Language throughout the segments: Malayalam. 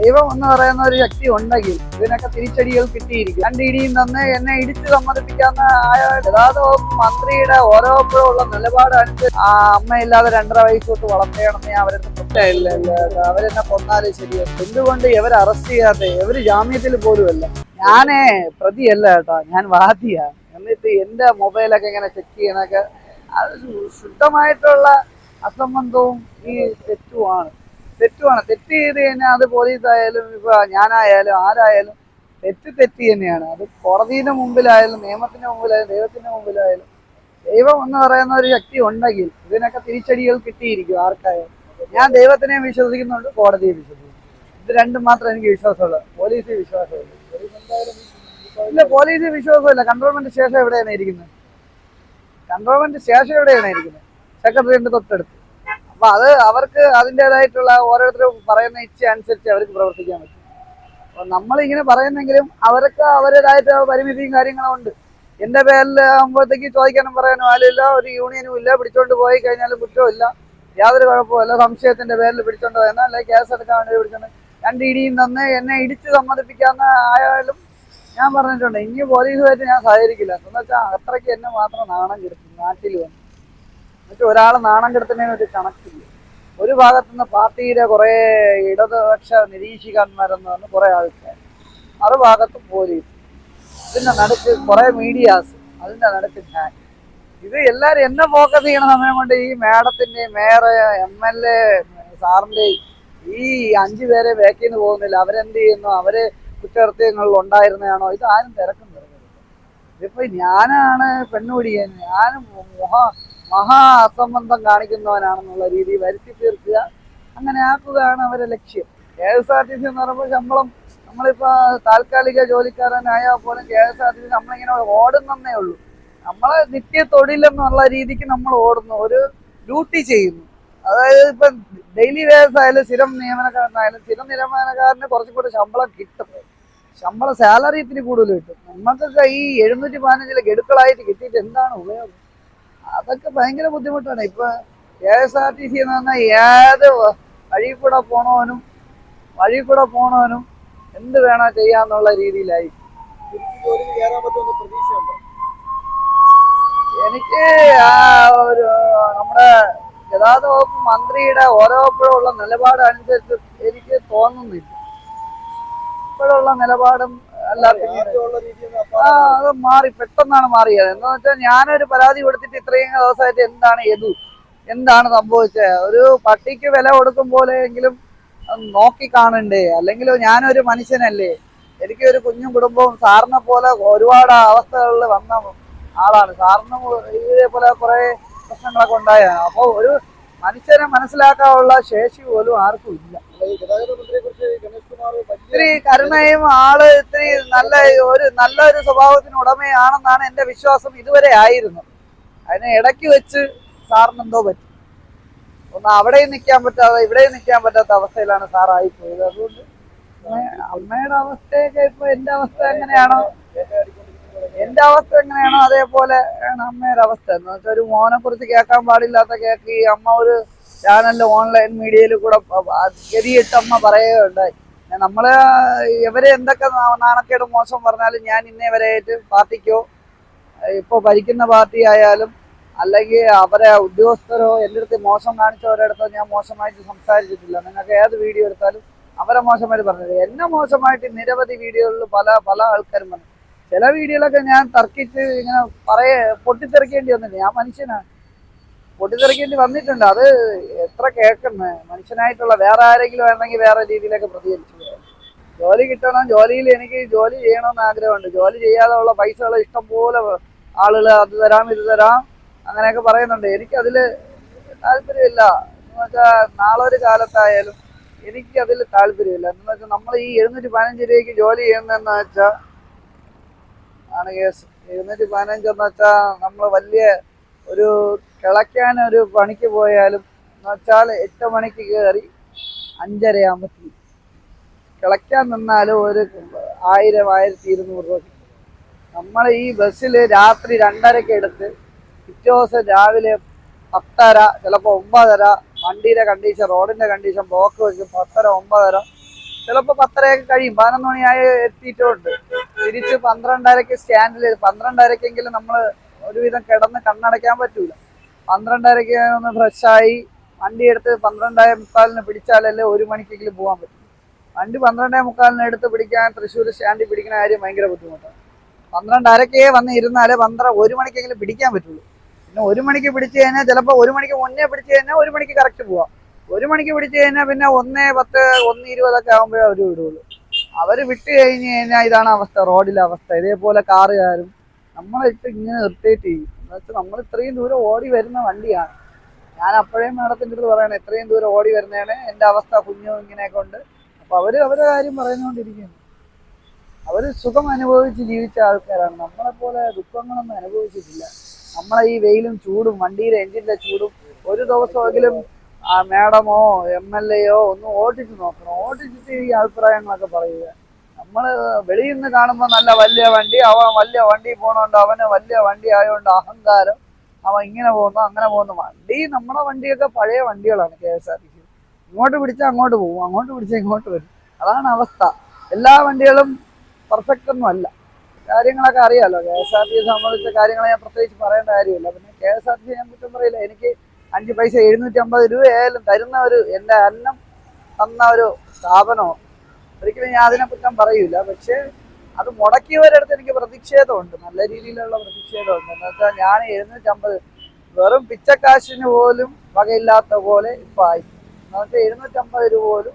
ദൈവം എന്ന് പറയുന്ന ഒരു ശക്തി ഉണ്ടെങ്കിൽ ഇതിനൊക്കെ തിരിച്ചടികൾ കിട്ടിയിരിക്കും. രണ്ട് ഇടിയും തന്ന് എന്നെ ഇടിച്ച് സമ്മതിപ്പിക്കാന്ന് ആയ മന്ത്രിയുടെ ഓരോ മന്ത്രിയുടെ ഓരോപ്പോഴുള്ള നിലപാട് അനുസരിച്ച് ആ അമ്മയില്ലാതെ രണ്ടര വയസ്സ് തൊട്ട് വളർത്തേണമെന്ന് അവരെന്നെ പൊട്ടില്ല അവരെന്നെ കൊന്നാലും ശരിയാണ് എന്തുകൊണ്ട് ഇവരെ അറസ്റ്റ് ചെയ്യാതെ? ഇവർ ജാമ്യത്തിൽ പോലുമല്ല ഞാനേ പ്രതിയല്ല കേട്ടോ. ഞാൻ വാദിയാണ് എന്നിട്ട് എന്റെ മൊബൈലൊക്കെ ഇങ്ങനെ ചെക്ക് ചെയ്യണൊക്കെ അത് ശുദ്ധമായിട്ടുള്ള അസംബന്ധവും ഈ തെറ്റുമാണ് തെറ്റുമാണ് തെറ്റ് ചെയ്ത് കഴിഞ്ഞാൽ അത് പോലീസ് ആയാലും ഇപ്പൊ ഞാനായാലും ആരായാലും തെറ്റ് തെറ്റ് തന്നെയാണ്. അത് കോടതിയുടെ മുമ്പിലായാലും നിയമത്തിന്റെ മുമ്പിലായാലും ദൈവത്തിന്റെ മുമ്പിലായാലും ദൈവം എന്ന് പറയുന്ന ഒരു ശക്തി ഉണ്ടെങ്കിൽ ഇതിനൊക്കെ തിരിച്ചടികൾ കിട്ടിയിരിക്കും ആർക്കായാലും. ഞാൻ ദൈവത്തിനെ വിശ്വസിക്കുന്നുണ്ട് കോടതിയെ വിശ്വസിക്കുന്നു ഇത് രണ്ടും മാത്രമേ എനിക്ക് വിശ്വാസമുള്ളൂ. പോലീസ് വിശ്വാസമുള്ളൂ ഇല്ല പോലീസ് വിശ്വാസമില്ല. കൺട്രോൾമെന്റ് ശേഷം എവിടെയാണ് ഇരിക്കുന്നത്? കൺട്രോൾമെന്റ് ശേഷം എവിടെയാണ് ഇരിക്കുന്നത്? സെക്രട്ടറിയുടെ തൊട്ടടുത്ത്. അപ്പൊ അത് അവർക്ക് അതിന്റെതായിട്ടുള്ള ഓരോരുത്തരും പറയുന്ന ഇച്ഛ അനുസരിച്ച് അവർക്ക് പ്രവർത്തിക്കാൻ പറ്റും. അപ്പൊ നമ്മളിങ്ങനെ പറയുന്നെങ്കിലും അവർക്ക് അവരുടേതായിട്ട് പരിമിതിയും കാര്യങ്ങളും ഉണ്ട്. എന്റെ പേരിൽ ആകുമ്പോഴത്തേക്ക് ചോദിക്കാനും പറയാനും ആരുമില്ല ഒരു യൂണിയനും ഇല്ല പിടിച്ചോണ്ട് പോയി കഴിഞ്ഞാലും കുറ്റമില്ല യാതൊരു കുഴപ്പമില്ല സംശയത്തിന്റെ പേരിൽ പിടിച്ചോണ്ട് പോയെന്നാൽ അല്ലെങ്കിൽ കേസ് എടുക്കാൻ വേണ്ടി പിടിച്ചോണ്ട് രണ്ട് ഇടിയും തന്ന് എന്നെ ഇടിച്ച് സമ്മതിപ്പിക്കാന്ന് ആയാലും ഞാൻ പറഞ്ഞിട്ടുണ്ട് ഇനി പോലീസുമായിട്ട് ഞാൻ സഹകരിക്കില്ല. എന്ന് വെച്ചാൽ അത്രയ്ക്ക് എന്നെ മാത്രം നാണം കിടക്കും നാട്ടിൽ വന്ന്. എന്നിട്ട് ഒരാൾ നാണം കെടുത്തുന്നതിന് ഒരു കണക്കില്ല. ഒരു ഭാഗത്തു നിന്ന് പാർട്ടിയുടെ കുറേ ഇടതുപക്ഷ നിരീക്ഷകന്മാരെന്ന് പറഞ്ഞ് കുറേ ആൾക്കാർ മറുഭാഗത്ത് പോലീസ്. ഇതിന്റെ നടുക്ക് കുറേ മീഡിയാസ്. അതിന്റെ നടുക്ക് ഞാൻ. ഇത് എല്ലാരും എന്നെ ഫോക്കസ് ചെയ്യണ സമയം കൊണ്ട് ഈ മേഡത്തിന്റെയും മേയർ എം എൽ എ സാറിന്റെ ഈ അഞ്ചു പേരെ വേക്കിന്ന് പോകുന്നില്ല. അവരെന്ത് ചെയ്യുന്നു? അവർ കുറ്റകൃത്യങ്ങളിൽ ഉണ്ടായിരുന്നതാണോ? ഇത് ആരും തിരക്കും തിരക്കുന്നത് ഇതിപ്പോ ഞാനാണ് പെണ്ണുപിടിയൻ ഞാൻ മഹാ മഹാ അസംബന്ധം കാണിക്കുന്നവനാണെന്നുള്ള രീതി വരുത്തി തീർക്കുക. അങ്ങനെ ആക്കുകയാണ് അവരെ ലക്ഷ്യം. K S R T C എന്ന് പറയുമ്പോൾ ശമ്പളം നമ്മളിപ്പോ താൽക്കാലിക ജോലിക്കാരനായാൽ പോലും K S R T C നമ്മളിങ്ങനെ ഓടുന്നേ ഉള്ളൂ. നമ്മളെ നിത്യ തൊഴിലെന്നുള്ള രീതിക്ക് നമ്മൾ ഓടുന്നു. ഒരു ഡ്യൂട്ടി ചെയ്യുന്നു. അതായത് ഇപ്പൊ ഡെയിലി വേസ് ആയാലും സ്ഥിരം നിയമനക്കാരനായാലും സ്ഥിരം നിയമനക്കാരന് കുറച്ചും കൂടെ ശമ്പളം കിട്ടും. ശമ്പളം സാലറി ഇത്തിരി കൂടുതൽ കിട്ടും. നമ്മൾക്കൊക്കെ ഈ എഴുന്നൂറ്റി പതിനഞ്ചിലെ ഗഡുക്കളായിട്ട് കിട്ടിയിട്ട് എന്താണ് ഉപയോഗം? അതൊക്കെ ഭയങ്കര ബുദ്ധിമുട്ടാണ്. ഇപ്പൊ K S R T C എന്ന് പറഞ്ഞാൽ ഏത് വഴി കൂടെ പോണവനും വഴി കൂടെ പോണവനും എന്ത് വേണോ ചെയ്യാന്നുള്ള രീതിയിലായി എനിക്ക് ആ ഒരു നമ്മുടെ ഗതാഗത വകുപ്പ് മന്ത്രിയുടെ ഓരോപ്പോഴുള്ള നിലപാട് അനുസരിച്ച് എനിക്ക് തോന്നുന്നില്ല. ഇപ്പോഴുള്ള നിലപാടും ആ അത് മാറി പെട്ടെന്നാണ് മാറിയത്. എന്ന് വെച്ചാൽ ഞാനൊരു പരാതി കൊടുത്തിട്ട് ഇത്രയും ദിവസമായിട്ട് എന്താണ് എതു? എന്താണ് സംഭവിച്ചത് ഒരു പട്ടിക്ക് വില കൊടുക്കും പോലെയെങ്കിലും നോക്കി കാണണ്ടേ? അല്ലെങ്കിൽ ഞാനൊരു മനുഷ്യനല്ലേ? എനിക്ക് ഒരു കുഞ്ഞും കുടുംബവും സാറിനെ പോലെ ഒരുപാട് അവസ്ഥകളിൽ വന്ന ആളാണ്. സാറിന് ഇതേപോലെ കുറെ പ്രശ്നങ്ങളൊക്കെ ഉണ്ടായ. അപ്പോൾ ഒരു മനുഷ്യനെ മനസ്സിലാക്കാനുള്ള ശേഷി പോലും ആർക്കും ഇല്ല അല്ല, ഈ ഗതാഗത മന്ത്രിയെ കുറിച്ച് ഗണേഷ് കുമാർ വലിയ ഇത്തിരി കരുണയും ആൾ ഇത്തിരി നല്ല ഒരു നല്ലൊരു സ്വഭാവത്തിന് ഉടമയാണെന്നാണ് എന്റെ വിശ്വാസം ഇതുവരെ ആയിരുന്നു. അതിന് ഇടയ്ക്ക് വെച്ച് സാറിന് എന്തോ പറ്റി. ഒന്ന് അവിടെയും നിൽക്കാൻ പറ്റാതെ ഇവിടെയും നിൽക്കാൻ പറ്റാത്ത അവസ്ഥയിലാണ് സാറായി പോയത്. അതുകൊണ്ട് അമ്മയുടെ അവസ്ഥയൊക്കെ ഇപ്പൊ എന്റെ അവസ്ഥ എങ്ങനെയാണോ? എന്റെ അവസ്ഥ എങ്ങനെയാണോ? അതേപോലെ ആണ് അമ്മയുടെ അവസ്ഥ. എന്ന് വെച്ചാൽ ഒരു മോനെ കുറിച്ച് കേൾക്കാൻ പാടില്ലാത്ത കേക്ക് ഈ അമ്മ ഒരു ചാനലിൽ ഓൺലൈൻ മീഡിയയിൽ കൂടെ ഗതിയിട്ട് അമ്മ പറയുകയുണ്ടായി. നമ്മൾ ഇവരെ എന്തൊക്കെ നാണക്കേട് മോശം പറഞ്ഞാലും ഞാൻ ഇന്നേവരെ വരെയായിട്ട് പാർട്ടിക്കോ ഇപ്പൊ ഭരിക്കുന്ന പാർട്ടി ആയാലും അല്ലെങ്കിൽ അവരെ ഉദ്യോഗസ്ഥരോ എന്റെ അടുത്ത് മോശം കാണിച്ചവരുടെ അടുത്തോ ഞാൻ മോശമായിട്ട് സംസാരിച്ചിട്ടില്ല. നിങ്ങൾക്ക് ഏത് വീഡിയോ എടുത്താലും അവരെ മോശമായിട്ട് പറഞ്ഞത്. എന്നെ മോശമായിട്ട് നിരവധി വീഡിയോകളിൽ പല പല ആൾക്കാരും പറഞ്ഞു ചില വീഡിയോകളൊക്കെ ഞാൻ തർക്കിച്ച് ഇങ്ങനെ പറയ പൊട്ടിത്തെറിക്കേണ്ടി വന്നില്ല. ഞാൻ മനുഷ്യനാണ് പൊട്ടിത്തെറിക്കേണ്ടി വന്നിട്ടുണ്ട്. അത് എത്ര കേൾക്കുന്നത് മനുഷ്യനായിട്ടുള്ള വേറെ ആരെങ്കിലും ആണെങ്കിൽ വേറെ രീതിയിലൊക്കെ പ്രതികരിച്ചു. ജോലി കിട്ടണം ജോലിയിൽ എനിക്ക് ജോലി ചെയ്യണമെന്ന് ആഗ്രഹമുണ്ട്. ജോലി ചെയ്യാതെ ഉള്ള പൈസകൾ ഇഷ്ടം പോലെ ആളുകൾ അത് തരാം ഇത് തരാം അങ്ങനെയൊക്കെ പറയുന്നുണ്ട്. എനിക്കതിൽ താല്പര്യമില്ല. എന്ന് വെച്ചാൽ നാളെ ഒരു കാലത്തായാലും എനിക്ക് അതിൽ താല്പര്യമില്ല. എന്ന് വെച്ചാൽ നമ്മൾ ഈ എഴുന്നൂറ്റി പതിനഞ്ച് രൂപയ്ക്ക് ജോലി ചെയ്യുന്നതെന്ന് വെച്ചാൽ ആണ് കേസ്. എഴുന്നൂറ്റി പതിനഞ്ച് എന്ന് വെച്ചാൽ നമ്മൾ വലിയ ഒരു കിളയ്ക്കാൻ ഒരു പണിക്ക് പോയാലും എന്ന് വെച്ചാൽ എട്ട് മണിക്ക് കയറി അഞ്ചരയാകുമ്പോൾ കിളയ്ക്കാൻ നിന്നാലും ഒരു ആയിരം ആയിരത്തി ഇരുന്നൂറ് രൂപ നമ്മൾ ഈ ബസ്സിൽ രാത്രി രണ്ടരക്ക് എടുത്ത് പിറ്റേ ദിവസം രാവിലെ പത്തര ചിലപ്പോൾ ഒമ്പതര വണ്ടിയുടെ കണ്ടീഷൻ റോഡിന്റെ കണ്ടീഷൻ ബ്ലോക്ക് വെച്ച് പത്തര ഒമ്പതര ചിലപ്പോൾ പത്തരയൊക്കെ കഴിയും. പതിനൊന്ന് മണിയായി എത്തിയിട്ടുണ്ട്. തിരിച്ച് പന്ത്രണ്ടരക്ക് സ്റ്റാൻഡിൽ പന്ത്രണ്ടരക്കെങ്കിലും നമ്മൾ ഒരുവിധം കിടന്ന് കണ്ണടയ്ക്കാൻ പറ്റൂല. പന്ത്രണ്ടരക്ക് ഒന്ന് ഫ്രഷായി വണ്ടി എടുത്ത് പന്ത്രണ്ടായ മുക്കാലിന് പിടിച്ചാലല്ലേ ഒരു മണിക്കെങ്കിലും പോകാൻ പറ്റും. വണ്ടി പന്ത്രണ്ടേ മുക്കാലിന് എടുത്ത് പിടിക്കാൻ തൃശ്ശൂർ സ്റ്റാൻഡിൽ പിടിക്കുന്ന കാര്യം ഭയങ്കര ബുദ്ധിമുട്ടാണ്. പന്ത്രണ്ടരക്കേ വന്ന് ഇരുന്നാലേ പന്ത്രണ്ട് ഒരു മണിക്കെങ്കിലും പിടിക്കാൻ പറ്റുള്ളൂ. പിന്നെ ഒരു മണിക്ക് പിടിച്ചു കഴിഞ്ഞാൽ ചിലപ്പോൾ ഒരു മണിക്ക് ഒന്നേ പിടിച്ചു കഴിഞ്ഞാൽ ഒരു മണിക്ക് കറക്റ്റ് പോവാം. ഒരു മണിക്ക് പിടിച്ചു കഴിഞ്ഞാൽ പിന്നെ ഒന്നേ പത്ത് ഒന്ന് ഇരുപതൊക്കെ ആകുമ്പോഴേ അവർ വിടുള്ളൂ. അവർ വിട്ട് കഴിഞ്ഞ് കഴിഞ്ഞാൽ ഇതാണ് അവസ്ഥ റോഡിലെ അവസ്ഥ. ഇതേപോലെ കാറുകാരും നമ്മളിട്ട് ഇങ്ങനെ ഇറിറ്റേറ്റ് ചെയ്യും. എന്ന് വെച്ചാൽ നമ്മൾ ഇത്രയും ദൂരം ഓടി വരുന്ന വണ്ടിയാണ്. ഞാൻ അപ്പോഴേ മാഡത്തിന്റെ അടുത്ത് പറയണം ഇത്രയും ദൂരം ഓടി വരുന്നതാണ് എന്റെ അവസ്ഥ കുഞ്ഞു ഇങ്ങനെ ഉണ്ട്. അപ്പോൾ അവർ അവരുടെ കാര്യം പറയുന്നോണ്ടിരിക്കുന്നു. അവർ സുഖം അനുഭവിച്ച് ജീവിച്ച ആൾക്കാരാണ്. നമ്മളെ പോലെ ദുഃഖങ്ങളൊന്നും അനുഭവിച്ചിട്ടില്ല. നമ്മളെ ഈ വെയിലും ചൂടും വണ്ടിയിലെ എഞ്ചിന്റെ ചൂടും ഒരു ദിവസമെങ്കിലും ആ മാഡമോ എം എൽ എയോ ഒന്ന് ഓടിച്ച് നോക്കണം. ഓടിച്ചിട്ട് ഈ അഭിപ്രായങ്ങളൊക്കെ പറയുക. നമ്മൾ വെളിയിൽ നിന്ന് കാണുമ്പോൾ നല്ല വലിയ വണ്ടി അവൻ വലിയ വണ്ടി പോണോണ്ട് അവന് വലിയ വണ്ടി ആയതുകൊണ്ട് അഹങ്കാരം. അവൻ ഇങ്ങനെ പോകുന്നു അങ്ങനെ പോകുന്നു. വണ്ടി നമ്മുടെ വണ്ടിയൊക്കെ പഴയ വണ്ടികളാണ് കെ എസ് ആർ ടി ഇങ്ങോട്ട് പിടിച്ചാൽ അങ്ങോട്ട് പോകും അങ്ങോട്ട് പിടിച്ചാൽ ഇങ്ങോട്ട് വരും. അതാണ് അവസ്ഥ. എല്ലാ വണ്ടികളും പെർഫെക്റ്റ് ഒന്നും അല്ല. കാര്യങ്ങളൊക്കെ അറിയാമല്ലോ കെ എസ് ആർ ടി സംബന്ധിച്ച കാര്യങ്ങൾ ഞാൻ പ്രത്യേകിച്ച് പറയേണ്ട കാര്യമില്ല. പിന്നെ കെ എസ് ആർ ടി ഞാൻ കുറ്റം പറയില്ല. എനിക്ക് അഞ്ച് പൈസ എഴുന്നൂറ്റി അമ്പത് രൂപയായാലും തരുന്ന ഒരു എന്റെ അന്നം തന്ന ഒരു സ്ഥാപനമോ ഒരിക്കലും ഞാൻ അതിനെ കുറ്റം പറയൂല. പക്ഷേ അത് മുടക്കിയവരടുത്ത് എനിക്ക് പ്രതിഷേധമുണ്ട്. നല്ല രീതിയിലുള്ള പ്രതിഷേധമുണ്ട്. എന്ന് വെച്ചാൽ ഞാൻ എഴുന്നൂറ്റമ്പത് വെറും പിച്ചക്കാശിന് പോലും വകയില്ലാത്ത പോലെ ഇപ്പം ആയി. എന്ന് വെച്ചാൽ എഴുന്നൂറ്റമ്പത് രൂപ പോലും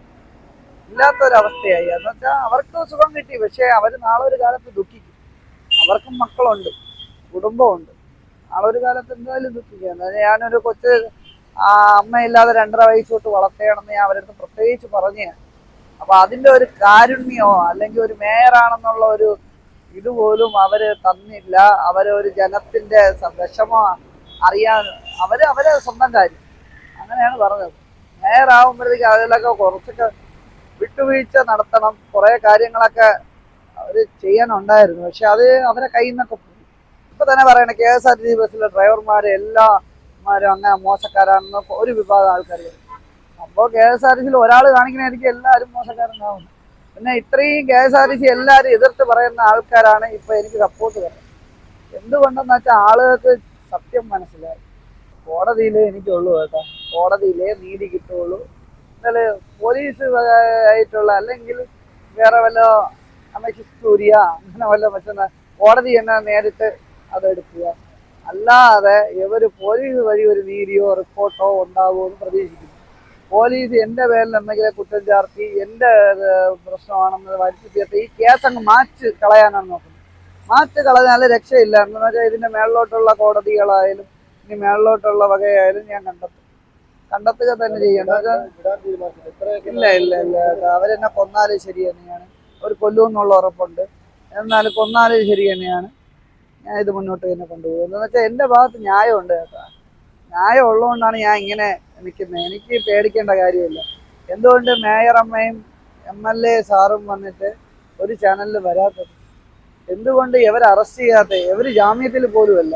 ഇല്ലാത്തൊരവസ്ഥയായി. എന്ന് വെച്ചാൽ അവർക്ക് സുഖം കിട്ടി പക്ഷേ അവർ നാളെ ഒരു കാലത്ത് ദുഃഖിക്കും. അവർക്കും മക്കളുണ്ട് കുടുംബമുണ്ട് നാളെ ഒരു കാലത്ത് എന്തായാലും ദുഃഖിക്കും. എന്നാൽ ഞാനൊരു കൊച്ച് അമ്മയില്ലാതെ രണ്ടര വയസ്സ് തൊട്ട് വളർത്തേണമെന്ന് ഞാൻ അവരടുത്ത് പ്രത്യേകിച്ച് പറഞ്ഞാണ് അപ്പൊ അതിന്റെ ഒരു കാരുണ്യമോ അല്ലെങ്കിൽ ഒരു മേയറാണെന്നുള്ള ഒരു ഇതുപോലും അവർ തന്നില്ല. അവർ ഒരു ജനത്തിന്റെ വിഷമോ അറിയാൻ അവർ അവരെ സ്വന്തം കാര്യം. അങ്ങനെയാണ് പറഞ്ഞത്. മേയർ അതിലൊക്കെ കുറച്ചൊക്കെ വിട്ടുവീഴ്ച നടത്തണം. കുറെ കാര്യങ്ങളൊക്കെ അവർ ചെയ്യാനുണ്ടായിരുന്നു. പക്ഷെ അത് അവരെ കയ്യിൽ നിന്നൊക്കെ പോയി. ഇപ്പൊ തന്നെ പറയണ K S R T C ബസ്സിലെ ഡ്രൈവർമാർ എല്ലാമാരും അങ്ങനെ മോശക്കാരാണെന്ന് ഒരു വിഭാഗം ആൾക്കാർ അപ്പോൾ കെ എസ് ആർ ടി സിയിൽ ഒരാൾ കാണിക്കണമായിരിക്കും എല്ലാവരും മോശക്കാരനാവും. പിന്നെ ഇത്രയും K S R T C എല്ലാവരും എതിർത്ത് പറയുന്ന ആൾക്കാരാണ് ഇപ്പൊ എനിക്ക് സപ്പോർട്ട് പറയുന്നത് എന്തുകൊണ്ടെന്ന് വെച്ചാൽ ആളുകൾക്ക് സത്യം മനസ്സിലായി. കോടതിയിലേ എനിക്കുള്ളൂ കേട്ടോ. കോടതിയിലേ നീതി കിട്ടുള്ളൂ എന്നാൽ പോലീസ് ആയിട്ടുള്ള അല്ലെങ്കിൽ വേറെ വല്ല സൂര്യ അങ്ങനെ വല്ല പറ്റുന്ന കോടതി തന്നെ നേരിട്ട് അതെടുക്കുക. അല്ലാതെ ഇവർ പോലീസ് വഴി ഒരു നീതിയോ റിപ്പോർട്ടോ ഉണ്ടാവുമോ എന്ന് പ്രതീക്ഷിക്കുന്നു. പോലീസ് എന്റെ പേരിൽ എന്തെങ്കിലും കുറ്റം ചാർത്തി ഇത് പ്രശ്നമാണെന്ന് വരുത്തി തീർത്ത് ഈ കേസ് അങ്ങ് മാച്ച് കളയാനാണ് നോക്കുന്നത്. മാച്ച് കളഞ്ഞാൽ രക്ഷയില്ല. എന്ന് വെച്ചാൽ ഇതിന്റെ മേളിലോട്ടുള്ള കോടതികളായാലും ഇനി മേളിലോട്ടുള്ള വകയായാലും ഞാൻ കണ്ടെത്തും. കണ്ടെത്തുക തന്നെ ചെയ്യണം ഇല്ല ഇല്ല ഇല്ല. അവരെന്നെ കൊന്നാലും ശരി തന്നെയാണ്. അവർ കൊല്ലുമെന്നുള്ള ഉറപ്പുണ്ട്. എന്നാലും കൊന്നാലും ശരി തന്നെയാണ്. ഞാൻ ഇത് മുന്നോട്ട് തന്നെ കൊണ്ടുപോകുന്നത് എന്ന് വെച്ചാൽ എന്റെ ഭാഗത്ത് ന്യായമുണ്ട് കേട്ടോ. ന്യായം ഉള്ളതുകൊണ്ടാണ് ഞാൻ ഇങ്ങനെ നിൽക്കുന്നത്. എനിക്ക് പേടിക്കേണ്ട കാര്യമില്ല. എന്തുകൊണ്ട് മേയർ അമ്മയും എം എൽ എ സാറും വന്നിട്ട് ഒരു ചാനലിൽ വരാത്തത്? എന്തുകൊണ്ട് ഇവർ അറസ്റ്റ് ചെയ്യാത്ത ഇവർ ജാമ്യത്തിൽ പോലുമല്ല.